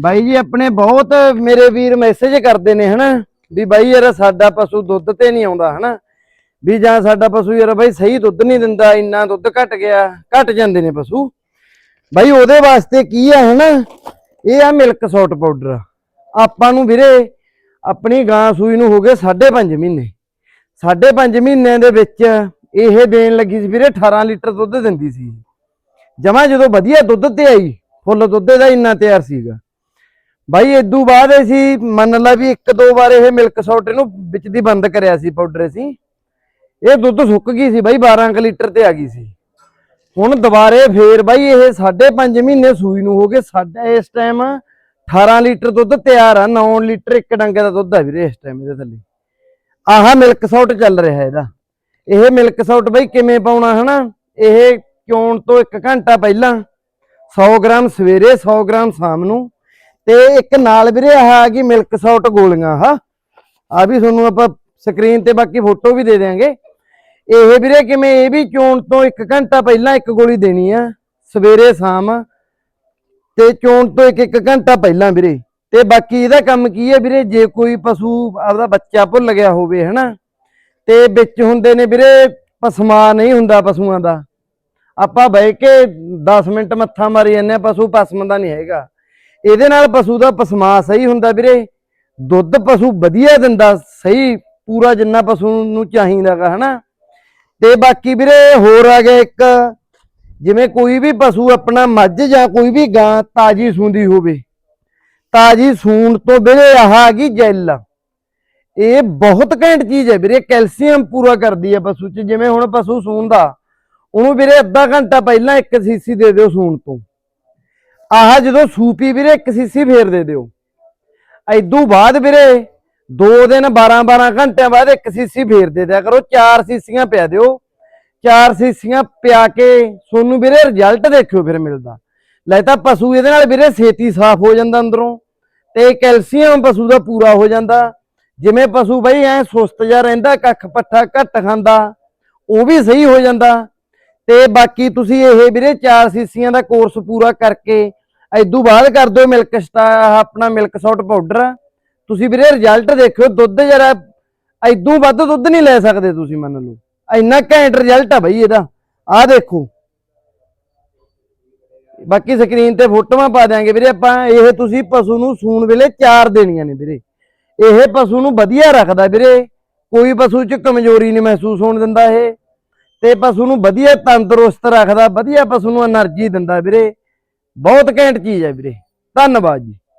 ਬਾਈ ਜੀ, ਆਪਣੇ ਬਹੁਤ ਮੇਰੇ ਵੀਰ ਮੈਸੇਜ ਕਰਦੇ ਨੇ, ਹਨਾ? ਵੀ ਬਾਈ ਯਾਰ, ਸਾਡਾ ਪਸ਼ੂ ਦੁੱਧ ਤੇ ਨਹੀਂ ਆਉਂਦਾ, ਹਨਾ? ਵੀ ਜਾਂ ਸਾਡਾ ਪਸ਼ੂ ਯਾਰ ਬਾਈ ਸਹੀ ਦੁੱਧ ਨਹੀਂ ਦਿੰਦਾ, ਇੰਨਾ ਦੁੱਧ ਘਟ ਗਿਆ, ਘਟ ਜਾਂਦੇ ਨੇ ਪਸ਼ੂ। ਬਾਈ, ਉਹਦੇ ਵਾਸਤੇ ਕੀ ਆ, ਹਨਾ? ਇਹ ਆ ਮਿਲਕ ਸੌਟ ਪਾਊਡਰ ਆਪਾਂ ਨੂੰ ਵੀਰੇ, ਆਪਣੀ ਗਾਂ ਸੂਈ ਨੂੰ ਹੋ ਗਏ 5.5 ਮਹੀਨੇ। 5.5 ਮਹੀਨਿਆਂ ਦੇ ਵਿੱਚ ਇਹ ਦੇਣ ਲੱਗੀ ਸੀ ਵੀਰੇ 18 ਲੀਟਰ ਦੁੱਧ ਦਿੰਦੀ ਸੀ। ਜਮਾ ਜਦੋਂ ਵਧੀਆ ਦੁੱਧ ਤੇ ਆਈ, ਫੁੱਲ ਦੁੱਧ ਦਾ ਇੰਨਾ ਤਿਆਰ ਸੀਗਾ। ਬਾਈ ਇਦੋਂ ਬਾਅਦ ਅਸੀਂ ਮੰਨ ਲਾ ਵੀ ਇੱਕ ਦੋ ਵਾਰ ਇਹ ਮਿਲਕ ਸੌਟ ਇਹਨੂੰ ਵਿੱਚ ਦੀ ਬੰਦ ਕਰਿਆ ਸੀ ਪਾਊਡਰ ਅਸੀਂ। ਇਹ ਦੁੱਧ ਸੁੱਕ ਗਈ ਸੀ ਬਾਈ 12 ਕੁ ਲੀਟਰ ਤੇ ਆ ਗਈ ਸੀ। ਹੁਣ ਦੁਬਾਰੇ ਫੇਰ ਬਾਈ, ਇਹ 5.5 ਮਹੀਨੇ ਸੂਈ ਨੂੰ ਹੋ ਗਏ। ਸਾਡਾ ਇਸ ਟਾਈਮ 18 ਲੀਟਰ ਦੁੱਧ ਤਿਆਰ ਆ 9 ਲੀਟਰ ਇੱਕ ਡੰਗੇ ਦਾ ਦੁੱਧ ਆ ਵੀਰੇ ਇਸ ਟਾਈਮ ਇਹਦੇ ਥੱਲੇ। ਆਹ ਮਿਲਕ ਸੌਟ ਚੱਲ ਰਿਹਾ ਇਹਦਾ। ਇਹ ਮਿਲਕ ਸੌਟ ਬਾਈ ਕਿਵੇਂ ਪਾਉਣਾ ਹਨਾ? ਇਹ ਕਿਉਣ ਤੋਂ 1 ਘੰਟਾ ਪਹਿਲਾਂ 100 ਗ੍ਰਾਮ ਸਵੇਰੇ 100 ਗ੍ਰਾਮ ਸ਼ਾਮ ਨੂੰ ਤੇ ਇੱਕ ਨਾਲ ਵੀਰੇ ਆਹ ਆ ਗਈ ਮਿਲਕ ਸੌਟ ਗੋਲੀਆਂ ਆ ਆ ਵੀ ਤੁਹਾਨੂੰ ਆਪਾਂ ਸਕਰੀਨ ਤੇ ਬਾਕੀ ਫੋਟੋ ਵੀ ਦੇ ਦਿਆਂਗੇ। ਇਹ ਵੀਰੇ ਕਿਵੇਂ, ਇਹ ਵੀ ਚੋਣ ਤੋਂ 1 ਘੰਟਾ ਪਹਿਲਾਂ ਇੱਕ ਗੋਲੀ ਦੇਣੀ ਆ, ਸਵੇਰੇ ਸ਼ਾਮ। ਤੇ ਚੋਣ ਤੋਂ 1-1 ਘੰਟਾ ਪਹਿਲਾਂ ਵੀਰੇ। ਤੇ ਬਾਕੀ ਇਹਦਾ ਕੰਮ ਕੀ ਹੈ ਵੀਰੇ, ਜੇ ਕੋਈ ਪਸ਼ੂ ਆਪਦਾ ਬੱਚਾ ਭੁੱਲ ਗਿਆ ਹੋਵੇ, ਹਨਾ। ਤੇ ਵਿੱਚ ਹੁੰਦੇ ਨੇ ਵੀਰੇ, ਪਸਮਾ ਨਹੀਂ ਹੁੰਦਾ ਪਸ਼ੂਆਂ ਦਾ। ਆਪਾਂ ਬਹਿ ਕੇ 10 ਮਿੰਟ ਮੱਥਾ ਮਾਰੀ ਜਾਂਦੇ ਆ, ਪਸ਼ੂ ਪਸਮ ਦਾ ਨਹੀਂ ਹੈਗਾ। ਇਹਦੇ ਨਾਲ ਪਸ਼ੂ ਦਾ ਪਸਮਾ ਸਹੀ ਹੁੰਦਾ ਵੀਰੇ। ਦੁੱਧ ਪਸ਼ੂ ਵਧੀਆ ਦਿੰਦਾ, ਸਹੀ ਪੂਰਾ ਜਿੰਨਾ ਪਸ਼ੂ ਨੂੰ ਚਾਹੀਦਾਗਾ ਹਨਾ। ਤੇ ਬਾਕੀ ਵੀਰੇ ਹੋਰ ਆ ਗਿਆ ਇੱਕ, ਜਿਵੇਂ ਕੋਈ ਵੀ ਪਸ਼ੂ ਆਪਣਾ ਮੱਝ ਜਾਂ ਕੋਈ ਵੀ ਗਾਂ ਤਾਜੀ ਸੂੰਦੀ ਹੋਵੇ। ਤਾਜੀ ਸੂਣ ਤੋਂ ਵੀਰੇ ਆਹ ਆ ਗਈ ਜੈਲ। ਇਹ ਬਹੁਤ ਘੈਂਟ ਚੀਜ਼ ਹੈ ਵੀਰੇ, ਕੈਲਸ਼ੀਅਮ ਪੂਰਾ ਕਰਦੀ ਹੈ ਪਸ਼ੂ 'ਚ। ਜਿਵੇਂ ਹੁਣ ਪਸ਼ੂ ਸੂੰਦਾ, ਉਹਨੂੰ ਵੀਰੇ ਅੱਧਾ ਘੰਟਾ ਪਹਿਲਾਂ ਇੱਕ ਸੀਸੀ ਦੇ ਦਿਓ ਸੂਣ ਤੋਂ। ਆਹ ਜਦੋਂ ਸੂਪੀ ਵੀਰੇ ਇੱਕ ਸੀਸੀ ਫੇਰ ਦੇ ਦਿਓ। ਐਦੋਂ ਬਾਅਦ ਵੀਰੇ 2 ਦਿਨ 12 12 ਘੰਟਿਆਂ ਬਾਅਦ ਇੱਕ ਸੀਸੀ ਫੇਰ ਦੇ ਦਿਆ ਕਰੋ, ਚਾਰ ਸੀਸੀਆਂ ਪਿਆ ਦਿਓ। ਚਾਰ ਸੀਸੀਆਂ ਪਿਆ ਕੇ ਤੁਹਾਨੂੰ ਵੀਰੇ ਰਿਜ਼ਲਟ ਦੇਖਿਓ ਫਿਰ ਮਿਲਦਾ। ਲੈ ਤਾਂ ਪਸ਼ੂ ਇਹਦੇ ਨਾਲ ਵੀਰੇ ਛੇਤੀ ਸਾਫ਼ ਹੋ ਜਾਂਦਾ ਅੰਦਰੋਂ ਤੇ ਕੈਲਸ਼ੀਅਮ ਪਸ਼ੂ ਦਾ ਪੂਰਾ ਹੋ ਜਾਂਦਾ। ਜਿਵੇਂ ਪਸ਼ੂ ਬਈ ਐ ਸੁਸਤ ਜਾ ਰਹਿੰਦਾ, ਕੱਖ ਪੱਠਾ ਘੱਟ ਖਾਂਦਾ, ਉਹ ਵੀ ਸਹੀ ਹੋ ਜਾਂਦਾ। ਤੇ ਬਾਕੀ ਤੁਸੀਂ ਇਹ ਵੀਰੇ ਚਾਰ ਸੀਸੀਆਂ ਦਾ ਕੋਰਸ ਪੂਰਾ ਕਰਕੇ ਐਦੋਂ ਬਾਅਦ ਕਰ ਦਿਓ ਮਿਲਕ ਸਟਾ, ਆਪਣਾ ਮਿਲਕ ਸੌਟ ਪਾਊਡਰ ਤੁਸੀਂ ਵੀਰੇ ਰਿਜ਼ਲਟ ਦੇਖਿਓ, ਦੁੱਧ ਜਿਹੜਾ ਐਦੋਂ ਵੱਧ ਦੁੱਧ ਨਹੀਂ ਲੈ ਸਕਦੇ ਤੁਸੀਂ ਮੰਨ ਲਓ। ਇੰਨਾ ਘੈਂਟ ਰਿਜ਼ਲਟ ਆ ਬਈ ਇਹਦਾ। ਆਹ ਦੇਖੋ। ਬਾਕੀ ਸਕਰੀਨ ਤੇ ਫੋਟੋਆਂ ਪਾ ਦਿਆਂਗੇ ਵੀਰੇ ਆਪਾਂ। ਇਹ ਤੁਸੀਂ ਪਸ਼ੂ ਨੂੰ ਸੂਣ ਵੇਲੇ ਚਾਰ ਦੇਣੀਆਂ ਨੇ ਵੀਰੇ। ਇਹ ਪਸ਼ੂ ਨੂੰ ਵਧੀਆ ਰੱਖਦਾ ਵੀਰੇ। ਕੋਈ ਪਸ਼ੂ 'ਚ ਕਮਜ਼ੋਰੀ ਨਹੀਂ ਮਹਿਸੂਸ ਹੋਣ ਦਿੰਦਾ ਇਹ। ਤੇ ਪਸ਼ੂ ਨੂੰ ਵਧੀਆ ਤੰਦਰੁਸਤ ਰੱਖਦਾ, ਵਧੀਆ ਪਸ਼ੂ ਨੂੰ એનર્ਜੀ ਦਿੰਦਾ ਵੀਰੇ। ਬਹੁਤ ਘੈਂਟ ਚੀਜ਼ ਹੈ ਵੀਰੇ। ਧੰਨਵਾਦ ਜੀ।